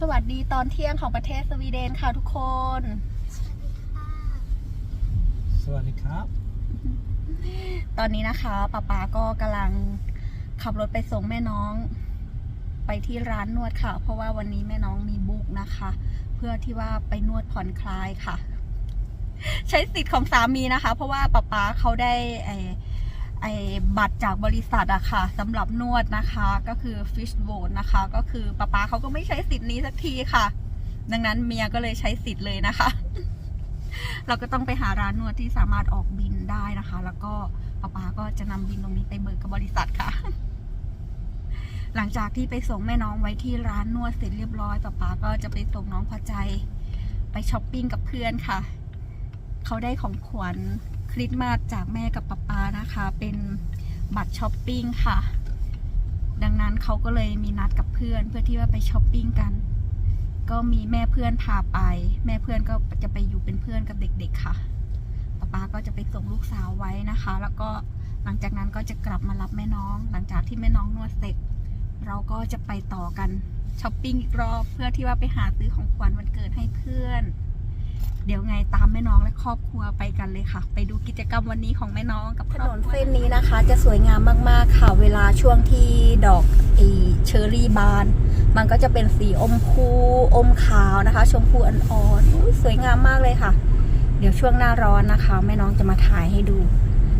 สวัสดีตอนเที่ยงของประเทศสวีเดนค่ะทุกคน สวัสดีครับ ตอนนี้นะคะป๊าป๊าก็กำลังขับรถไปส่งแม่น้อง ไปที่ร้านนวดค่ะ เพราะว่าวันนี้แม่น้องมีบุ๊กนะคะ เพื่อที่ว่าไปนวดผ่อนคลายค่ะ ใช้สิทธิ์ของสามีนะคะ เพราะว่าป๊าป๊าเขาได้ไอ ไอบัตรจากบริษัทอะค่ะสำหรับนวดนะคะก็คือ fish boat นะคะ ก็คือป๊าป๊าเขาก็ไม่ใช้สิทธิ์นี้สักทีค่ะ ดังนั้นเมียก็เลยใช้สิทธิ์เลยนะคะ เราก็ต้องไปหาร้านนวดที่สามารถออกบินได้นะคะ แล้วก็ป๊าป๊าก็จะนำบินตรงนี้ไปเบิกกับบริษัทค่ะ หลังจากที่ไปส่งแม่น้องไว้ที่ร้านนวดเสร็จเรียบร้อยป๊าป๊าก็จะไปส่งน้องพอใจ ไปช้อปปิ้งกับเพื่อนค่ะเขาได้ของขวัญ คริสต์มาสจากแม่กับป๊าป๊านะคะ เป็นบัตรช้อปปิ้งค่ะ ดังนั้นเขาก็เลยมีนัดกับเพื่อนเพื่อที่ว่าไปช้อปปิ้งกัน ก็มีแม่เพื่อนพาไป แม่เพื่อนก็จะไปอยู่เป็นเพื่อนกับเด็ก ๆ ค่ะป๊าป๊าก็จะไปส่งลูกสาวไว้นะคะ แล้วก็หลังจากนั้นก็จะกลับมารับแม่น้อง หลังจากที่แม่น้องนวดเสร็จเราก็จะไปต่อกันช้อปปิ้งอีกรอบเพื่อที่ว่าไปหาซื้อของขวัญวันเกิดให้เพื่อน เดี๋ยวไงตามแม่น้องและครอบครัวไปกันเลยค่ะ ไปดูกิจกรรมวันนี้ของแม่น้องกับถนนเส้นนี้นะคะ จะสวยงามมากๆค่ะ เวลาช่วงที่ดอกอีเชอรี่บาน มันก็จะเป็นสีอมพูอมขาวนะคะ ชมพูอ่อนๆสวยงามมากเลยค่ะ เดี๋ยวช่วงหน้าร้อนนะคะ แม่น้องจะมาถ่ายให้ดู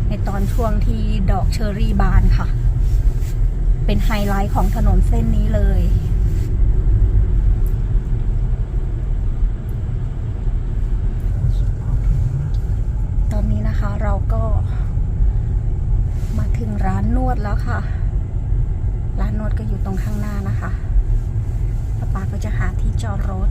ในตอนช่วงที่ดอกเชอรี่บานค่ะ เป็นไฮไลท์ของถนนเส้นนี้เลย ตอนนี้นะคะเราก็มาถึงร้านน วดแล้วค่ะ ร้านนวดก็อยู่ตรงข้างหน้านะคะป้าป๊าก็จะหาที่จอดรถ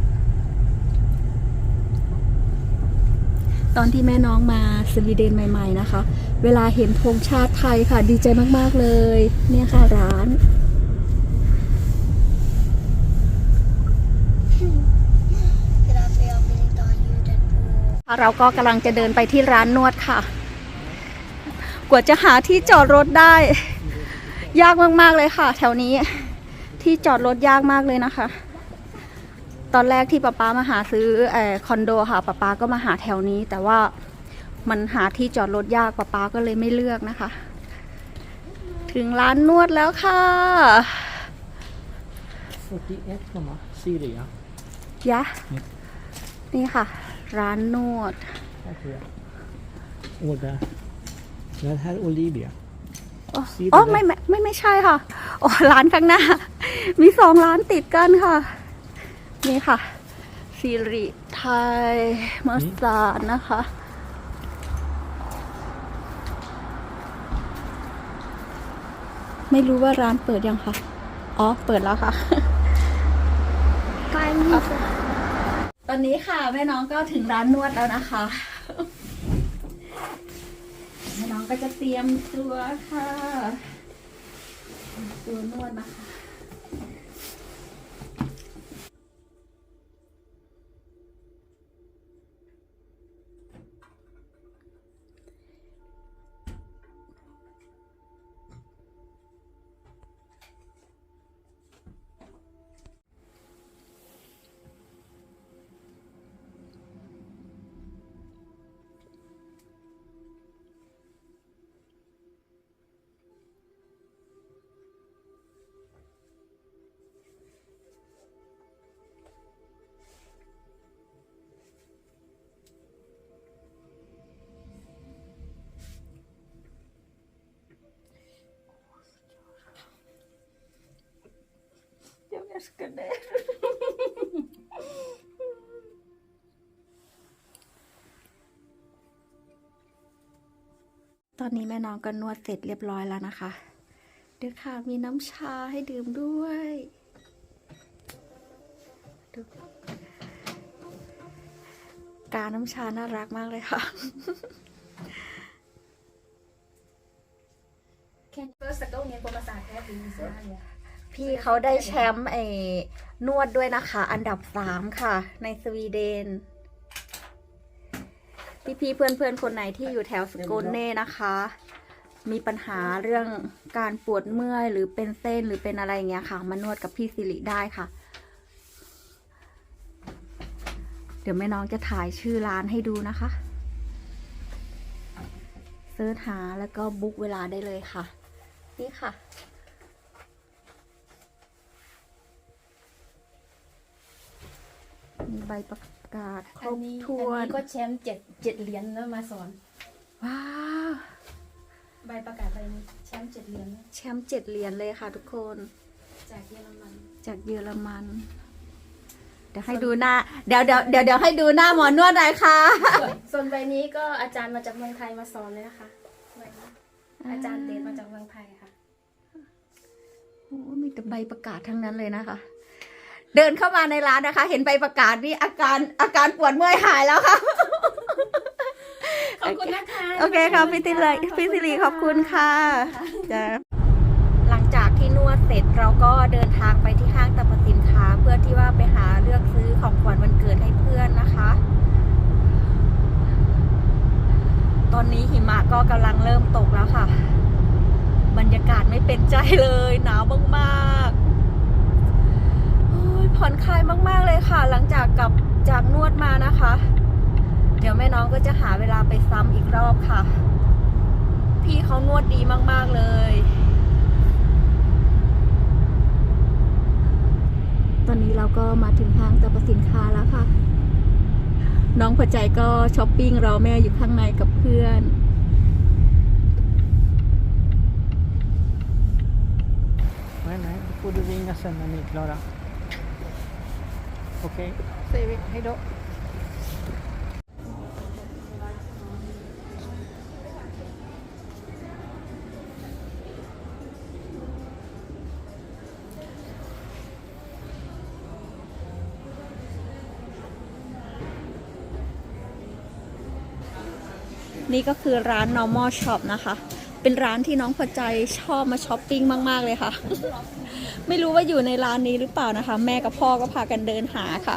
ตอนที่แม่น้องมาสวีเดนใหม่ ๆนะคะ เวลาเห็นธงชาติไทยค่ะ ดีใจมากๆเลย เนี่ยค่ะร้านเราก็กำลังจะเดินไปที่ร้านนวดค่ะ กว่าจะหาที่จอดรถได้ ยากมากๆเลยค่ะ แถวนี้ที่จอดรถยากมากเลยนะคะ ตอนแรกที่ป๊าป๊ามาหาซื้อเออคอนโดค่ะป๊าป๊าก็มาหาแถวนี้ แต่ว่ามันหาที่จอดรถยากป๊าป๊าก็เลยไม่เลือกนะคะ ถึงร้านนวดแล้วค่ะ41,4ยะนี่ค่ะ ร้านนวด Här tror jag. Och där. Den här är Olivia. อ๋อซีดอ๋อเลยไม่ไม่ไม่ไม่ใช่ค่ะอ๋อร้านข้างหน้า มีสองร้านติดกันค่ะ นี่ค่ะสิริไทยมาสาดนะคะ ไม่รู้ว่าร้านเปิดยังคะอ๋อ เปิดแล้วค่ะตอนนี้ค่ะแม่น้องก็ถึงร้านนวดแล้วนะคะแม่น้อง ก็จะเตรียมตัวค่ะ ตัวนวดนะคะ Jag älskar det. ตอนนี้แม่น้องก็นวดเสร็จเรียบร้อยแล้วนะคะ เดี๋ยวค่ะมีน้ำชาให้ดื่มด้วยดูกาน้ำชาน่ารักมากเลยค่ะ Första gången på massage i Sverige. พี่เขาได้แชมป์ไอ้นวดด้วยนะคะ อันดับสามค่ะ ในสวีเดน พี่ๆเพื่อนๆคนไหนที่อยู่แถวสกนเน่นะคะ มีปัญหาเรื่องการปวดเมื่อยหรือเป็นเส้นหรือเป็นอะไรอย่างเงี้ยค่ะ มานวดกับพี่สิริได้ค่ะ เดี๋ยวแม่น้องจะถ่ายชื่อร้านให้ดูนะคะเสิร์ชหาแล้วก็บุ๊กเวลาได้เลยค่ะ นี่ค่ะ มีใบประกาศครอันบนี้ถ้วอันนนี้ก็แชมป์เจ็ดเจ็ดเหรียญแล้วมาสอน ว้าว ใบประกาศใบนี้แชมป์เจ็ดเหรียญนะแชมป์เจ็ดเหรียญเลยค่ะทุกคน จากเยอรมันจากเยอรมัน เดี๋ยวให้ดูหน้า เดี๋ยวเดี๋ยวเดี๋ยวเดี๋ยวให้ดูหน้าหมอนวดหน่อยค่ะ ส่วนส่วนใบนี้ก็อาจารย์มาจากเมืองไทยมาสอนเลยนะคะใบนี้อาจารย์เดชมาจากเมืองไทยค่ะ โอ้มีแต่ใบประกาศทั้งนั้นเลยนะคะ เดินเข้ามาในร้านนะคะ เห็นใบประกาศนี่อาการอาการปวดเมื่อยหายแล้วค่ะ ขอบคุณนะคะโอเคค่ะพี่ติเลยพี่สิริขอบคุณค่ะจ้ะหลังจากที่นวดเสร็จเราก็เดินทางไปที่ห้างสรรพสินค้า เพื่อที่ว่าไปหาเลือกซื้อของขวัญวันเกิดให้เพื่อนนะคะ ตอนนี้หิมะก็กำลังเริ่มตกแล้วค่ะ บรรยากาศไม่เป็นใจเลย หนาวมากๆโอ้ย ผ่อนคลายมากๆเลยค่ะ หลังจากกลับจากนวดมานะคะ เดี๋ยวแม่น้องก็จะหาเวลาไปซ้ำอีกรอบค่ะ พี่เขานวดดีมากๆเลย ตอนนี้เราก็มาถึงห้างสรรพสินค้าแล้วค่ะ น้องพอใจก็ช้อปปิ้งรอแม่อยู่ข้างในกับเพื่อน Nej, nej, då får du ringa sen när ni är klara. Okej, säger vi hej då. นี่ก็คือร้าน normal shop นะคะ เป็นร้านที่น้องพอใจชอบมาช้อปปิ้งมากๆเลยค่ะ ไม่รู้ว่าอยู่ในร้านนี้หรือเปล่านะคะ แม่กับพ่อก็พากันเดินหาค่ะ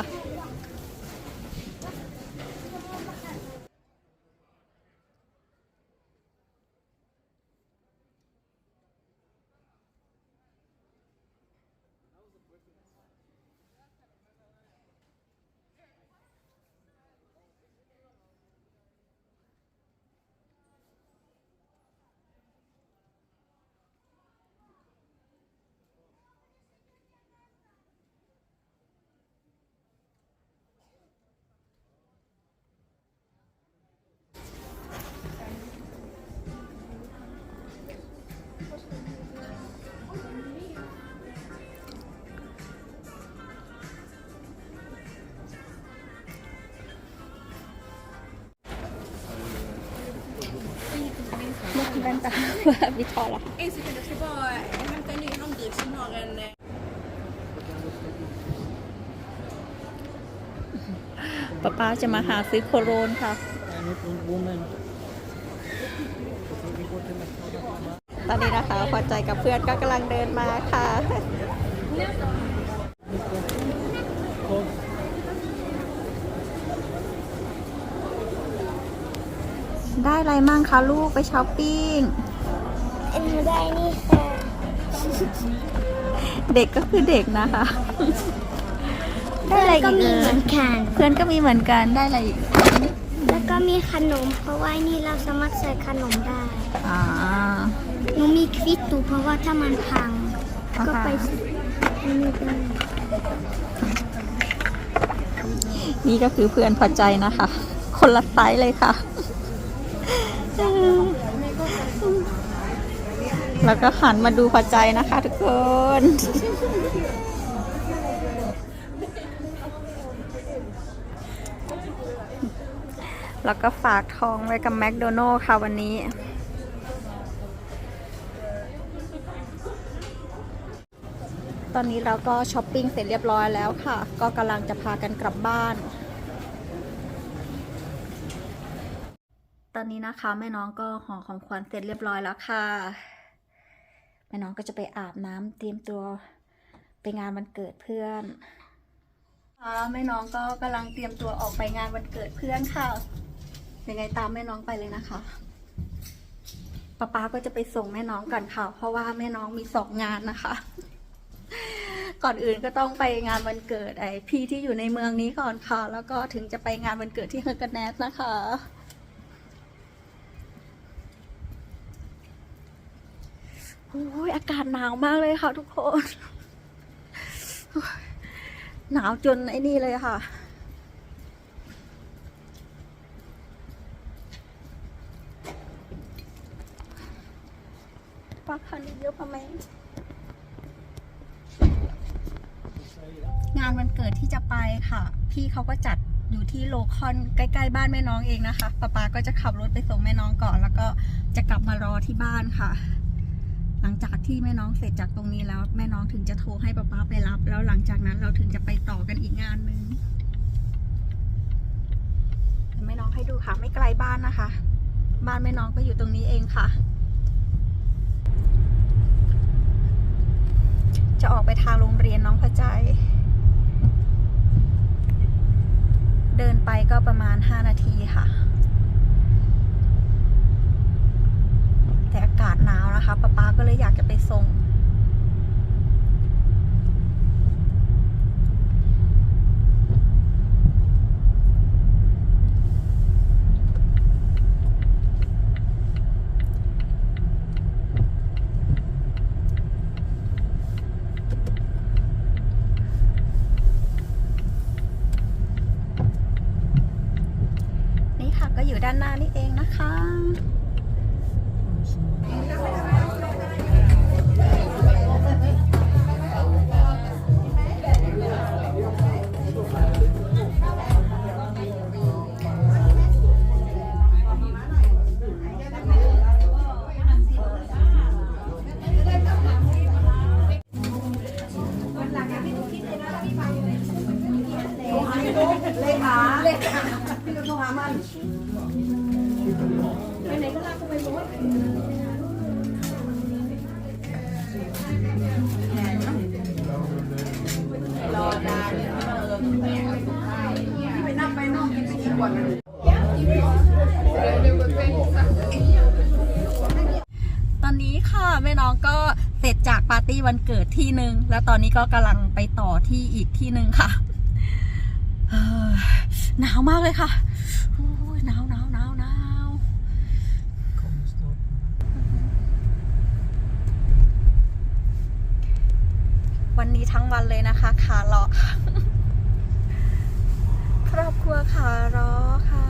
แว่นตาวิทอละ En sekund, jag ska bara hämta en ny handduk som har en... eh, ป๊าป๊าจะมาหาซื้อโคโรนค่ะ En liten woman. Okej, vi går till nästa. ตอนนี้นะคะพอใจกับเพื่อนก็กำลังเดินมาค่ะ ได้อะไรมั่งคะลูกไปช้อปปิ้งอันนี้ได้นี่ค่ะ เด็กก็คือเด็กนะคะ ได้อะไรก็อีกมีเอ่เหมืยอนกัน เพื่อนก็มีเหมือนกันได้อะไรอีกแล้วก็มีขนม เพราะว่านี่เราสามารถใส่ขนมได้อ่าหนูมีควิตตูเพราะว่าถ้ามันพัง ก็ไปอ่าฮะอันนี้ได้นี่ก็คือเพื่อนพอใจนะคะ คนละไซส์เลยค่ะ แล้วก็หันมาดูพอใจนะคะทุกคน แล้วก็ฝากทองไว้กับแมคโดนัลล์ค่ะวันนี้ ตอนนี้เราก็ช้อปปิ้งเสร็จเรียบร้อยแล้วค่ะ ก็กำลังจะพากันกลับบ้านตอนนี้นะคะแม่น้องก็ห่อของขวัญเสร็จเรียบร้อยแล้วค่ะ ม่น้องก็จะไปอาบน้ำเตรียมตัวไปงานวันเกิดเพื่อนค่ะแม่น้องก็กำลังเตรียมตัวออกไปงานวันเกิดเพื่อนค่ะ ยังไงตามแม่น้องไปเลยนะคะป๊าป๊าก็จะไปส่งแม่น้องก่อนค่ะ เพราะว่าแม่น้องมีสองงานนะคะ ก่อนอื่นก็ต้องไปงานวันเกิดไอพี่ที่อยู่ในเมืองนี้ก่อนค่ะ แล้วก็ถึงจะไปงานวันเกิดที่เฮอร์กันแนสนะคะ โอ้ยอากาศหนาวมากเลยค่ะ ทุกคน หนาวจนไอ้นี่เลยค่ะ ปักคันเยอะปะไมงานวันเกิดที่จะไปค่ะ พี่เขาก็จัดอยู่ที่โลคอนใกล้ๆบ้านแม่น้องเองนะคะป๊าป๊าก็จะขับรถไปส่งแม่น้องก่อน แล้วก็จะกลับมารอที่บ้านค่ะ หลังจากที่แม่น้องเสร็จจากตรงนี้แล้ว แม่น้องถึงจะโทรให้ป๊าป๊าไปรับ แล้วหลังจากนั้นเราถึงจะไปต่อกันอีกงานหนึ่งแม่น้องให้ดูค่ะ ไม่ไกลบ้านนะคะ บ้านแม่น้องก็อยู่ตรงนี้เองค่ะ จะออกไปทางโรงเรียนน้องพระใจ เดินไปก็ประมาณ 5 นาทีค่ะ แต่อากาศหนาวนะคะป๊าป๊าก็เลยอยากจะไปส่ง นี่ค่ะก็อยู่ด้านหน้านี่เองนะคะ เสร็จจากปาร์ตี้วันเกิดที่หนึ่งแล้วตอนนี้ก็กำลังไปต่อที่อีกที่หนึ่งค่ะหนาวมากเลยค่ะหนาวหนาวหนาวหนาววันนี้ทั้งวันเลยนะคะขาเลาะครอบครัวขาล้อค่ะ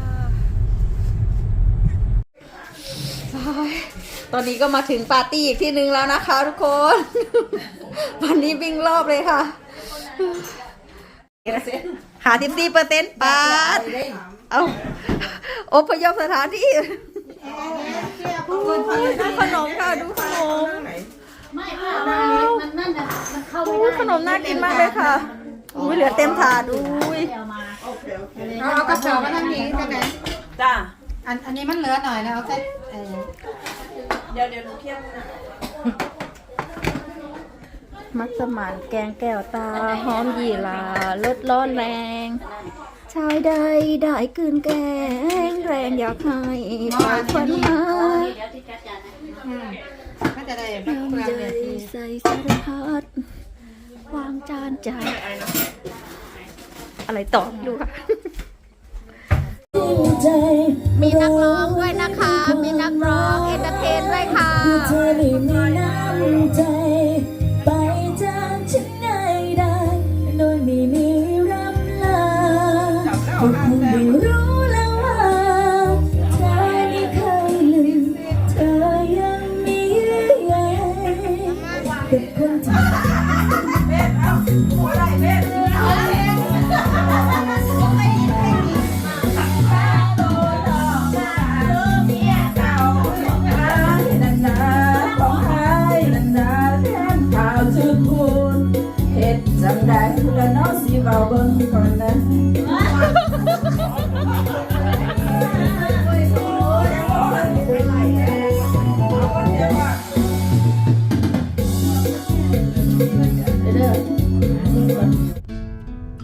โอ้ย ตอนนี้ก็มาถึงปาร์ตี้อีกที่หนึ่งแล้วนะคะ ทุกคน วันนี้วิ่งรอบเลยค่ะหาทิปซี่เปอร์เซ็นต์ปาดเอาอพยพสถานที่ดูขนมค่ะ ดูขนมไม่ค่ะมันนั่นน่ะมันเข้าไม่อุ้ยได้ขนมน่ากินมากเลยค่ะอุ้ยเหลือเต็มถาดอุ้ยเอาเอากระเป๋ามาทางนี้กันไหนจ้าอันอันนี้มันเหลือหน่อยนะเอาแค่เออ เดี๋ยวเดี๋ยวหนูเคี่ยวนะมัสมั่นแกงแก้วตาหอมหยี่หลาลดร้อนแรง ชายใดได้กืนแกงแรงอยากให้ปล่อยควันมาอืมไม่จะได้แบบเปลืองใจเนี่ยทีใส่สารพัดวางจานใจอะไรต่อไม่รู้ค่ะมีนักร้องด้วย นักร้องเอนเตอร์เทนด้วยค่ะ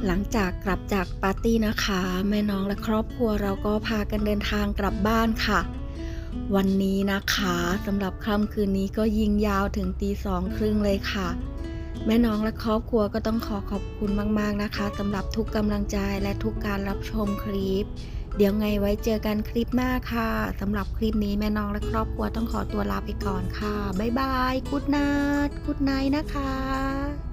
หลังจากกลับจากปาร์ตี้นะคะ แม่น้องและครอบครัวเราก็พากันเดินทางกลับบ้านค่ะ วันนี้นะคะสำหรับค่ำคืนนี้ก็ยิงยาวถึงตีสองครึ่งเลยค่ะ แม่น้องและครอบครัวก็ต้องขอขอบคุณมากๆนะคะสำหรับทุกกำลังใจและทุกการรับชมคลิป เดี๋ยวไงไว้เจอกันคลิปหน้าค่ะสำหรับคลิปนี้แม่น้องและครอบครัวต้องขอตัวลาไปก่อนค่ะบ๊ายบายกุดนาดกุดไนนะคะ